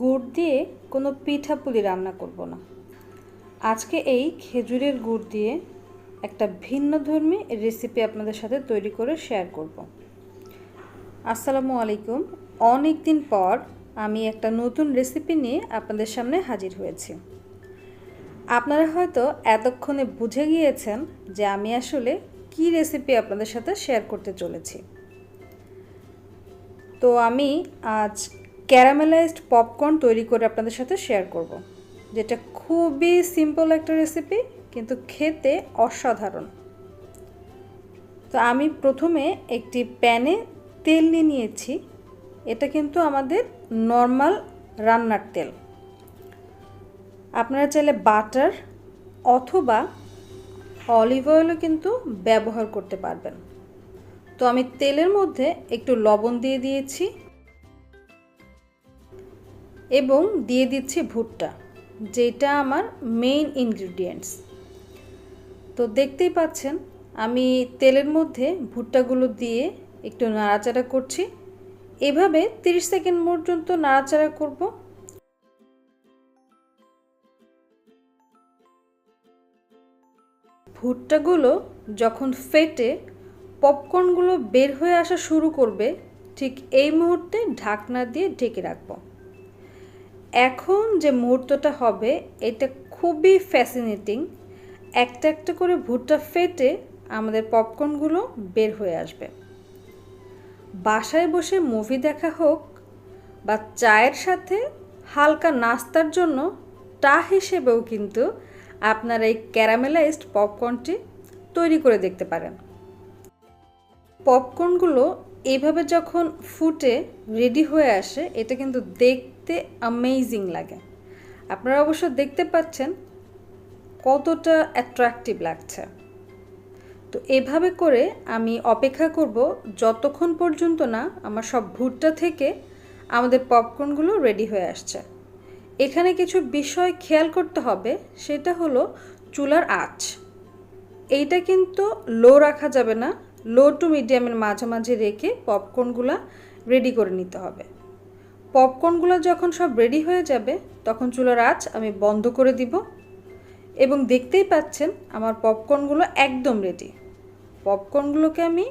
গুড় দিয়ে কোনো পিঠাপুলি রান্না করব না। আজকে এই খেজুরের গুড় দিয়ে একটা ভিন্ন ধর্মী রেসিপি আপনাদের সাথে তৈরি করে শেয়ার করব। আসসালামু আলাইকুম। অনেক দিন পর আমি একটা নতুন রেসিপি নিয়ে আপনাদের সামনে হাজির হয়েছি। আপনারা হয়তো এতক্ষণে বুঝে গিয়েছেন যে আমি আসলে কি রেসিপি আপনাদের সাথে শেয়ার করতে চলেছি। তো আমি আজ ক্যারামেলাইজড পপকর্ন তৈরি করে আপনাদের সাথে শেয়ার করব। যেটা খুবই সিম্পল একটা রেসিপি কিন্তু খেতে অসাধারণ। তো আমি প্রথমে একটি প্যানে তেল নিয়ে নিয়েছি। এটা কিন্তু আমাদের নর্মাল রান্নার তেল। আপনারা চাইলে বাটার অথবা অলিভ অয়েলও কিন্তু ব্যবহার করতে পারবেন। তো আমি তেলের মধ্যে একটু লবণ দিয়ে দিয়েছি। এবং দিয়ে দিচ্ছি ভুট্টা, যেটা আমার মেইন ইনগ্রিডিয়েন্টস তো দেখতেই পাচ্ছেন, আমি তেলের মধ্যে ভুট্টাগুলো দিয়ে একটু নাড়াচাড়া করছি। এভাবে 30 সেকেন্ড পর্যন্ত নাড়াচাড়া করব। ভুট্টাগুলো যখন ফেটে পপকর্নগুলো বের হয়ে আসা শুরু করবে, ঠিক এই মুহূর্তে ঢাকনা দিয়ে ঢেকে রাখব। এখন যে মুহূর্তটা হবে, এটা খুবই ফ্যাসিনেটিং একটা একটা করে ভুট্টা ফেটে আমাদের পপকর্নগুলো বের হয়ে আসবে। বাসায় বসে মুভি দেখা হোক বা চায়ের সাথে হালকা নাস্তার জন্য টা হিসেবেও কিন্তু আপনারা এই ক্যারামেলাইজড পপকর্নটি তৈরি করে দেখতে পারেন। পপকর্নগুলো এইভাবে যখন ফুটে রেডি হয়ে আসে, এটা কিন্তু দেখতে অ্যামেজিং লাগে। আপনারা অবশ্য দেখতে পাচ্ছেন কতটা অ্যাট্রাকটিভ লাগছে। তো এভাবে করে আমি অপেক্ষা করব যতক্ষণ পর্যন্ত না আমার সব ভুট্টা থেকে আমাদের পপকর্নগুলো রেডি হয়ে আসছে। এখানে কিছু বিষয় খেয়াল করতে হবে, সেটা হলো চুলার আঁচ। এইটা কিন্তু লো রাখা যাবে না, লো টু মিডিয়ামের মাঝামাঝি রেখে পপকর্নগুলো রেডি করে নিতে হবে। পপকর্নগুলো যখন সব রেডি হয়ে যাবে, তখন চুলার আঁচ আমি বন্ধ করে দিব এবং দেখতেই পাচ্ছেন আমার পপকর্নগুলো একদম রেডি পপকর্নগুলোকে আমি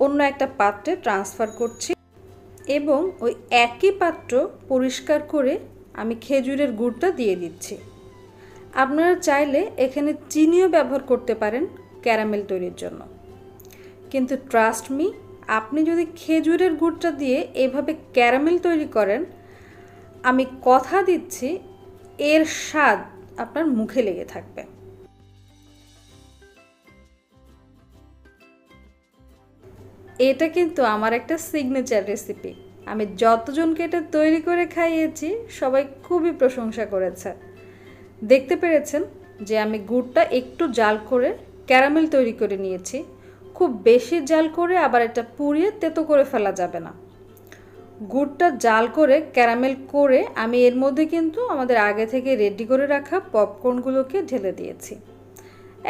অন্য একটা পাত্রে ট্রান্সফার করছি এবং ওই একই পাত্র পরিষ্কার করে আমি খেজুরের গুড়টা দিয়ে দিচ্ছি। আপনারা চাইলে এখানে চিনিও ব্যবহার করতে পারেন ক্যারামেল তৈরির জন্য। কিন্তু ট্রাস্ট মি আপনি যদি খেজুরের গুড়টা দিয়ে এভাবে ক্যারামেল তৈরি করেন, আমি কথা দিচ্ছি, এর স্বাদ আপনার মুখে লেগে থাকবে। এটা কিন্তু আমার একটা সিগনেচার রেসিপি আমি যতজনকে এটা তৈরি করে খাইয়েছি, সবাই খুবই প্রশংসা করেছে। দেখতে পেরেছেন যে আমি গুড়টা একটু জাল করে ক্যারামেল তৈরি করে নিয়েছি। খুব বেশি জাল করে আবার এটা পুড়িয়ে তেতো করে ফেলা যাবে না। গুড়টা জাল করে ক্যারামেল করে আমি এর মধ্যে কিন্তু আমাদের আগে থেকে রেডি করে রাখা পপকর্নগুলোকে ঢেলে দিয়েছি।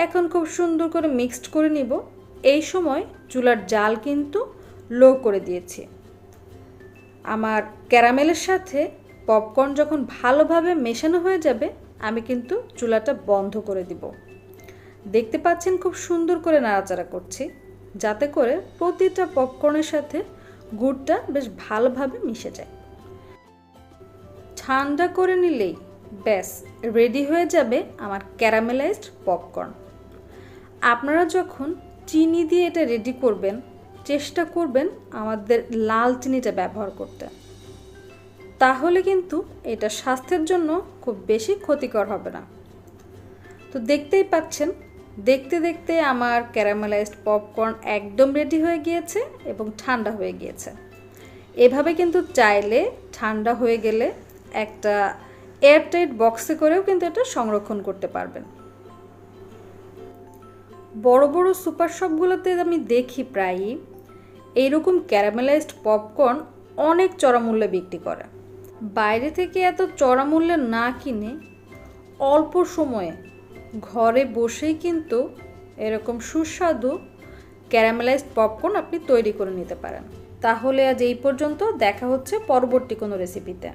এখন খুব সুন্দর করে মিক্সড করে নিব। এই সময় চুলার জাল কিন্তু লো করে দিয়েছি। আমার ক্যারামেলের সাথে পপকর্ন যখন ভালোভাবে মেশানো হয়ে যাবে, আমি কিন্তু চুলাটা বন্ধ করে দিব। দেখতে পাচ্ছেন খুব সুন্দর করে নাড়াচাড়া করছি, যাতে করে প্রতিটা পপকর্নের সাথে গুড়টা বেশ ভালোভাবে মিশে যায়। ঠান্ডা করে নিলেই ব্যাস, রেডি হয়ে যাবে আমার ক্যারামেলাইজড পপকর্ন। আপনারা যখন চিনি দিয়ে এটা রেডি করবেন, চেষ্টা করবেন আমাদের লাল চিনিটা ব্যবহার করতে। তাহলে কিন্তু এটা স্বাস্থ্যের জন্য খুব বেশি ক্ষতিকর হবে না। তো দেখতেই পাচ্ছেন দেখতে দেখতে আমার ক্যারামেলাইজড পপকর্ন একদম রেডি হয়ে গিয়েছে এবং ঠান্ডা হয়ে গিয়েছে। এভাবে কিন্তু চাইলে ঠান্ডা হয়ে গেলে একটা এয়ারটাইট বক্সে করেও কিন্তু এটা সংরক্ষণ করতে পারবেন। বড় বড় সুপার শপগুলোতে আমি দেখি প্রায়ই এইরকম ক্যারামেলাইজড পপকর্ন অনেক চড়া মূল্যে বিক্রি করে। বাইরে থেকে এত চড়া মূল্যে না কিনে অল্প সময়ে ঘরে বসেই কিন্তু এরকম সুস্বাদু ক্যারামেলাইজড পপকর্ন আপনি তৈরি করে নিতে পারেন। তাহলে আজ এই পর্যন্ত, দেখা হচ্ছে পরবর্তী কোনো রেসিপিতে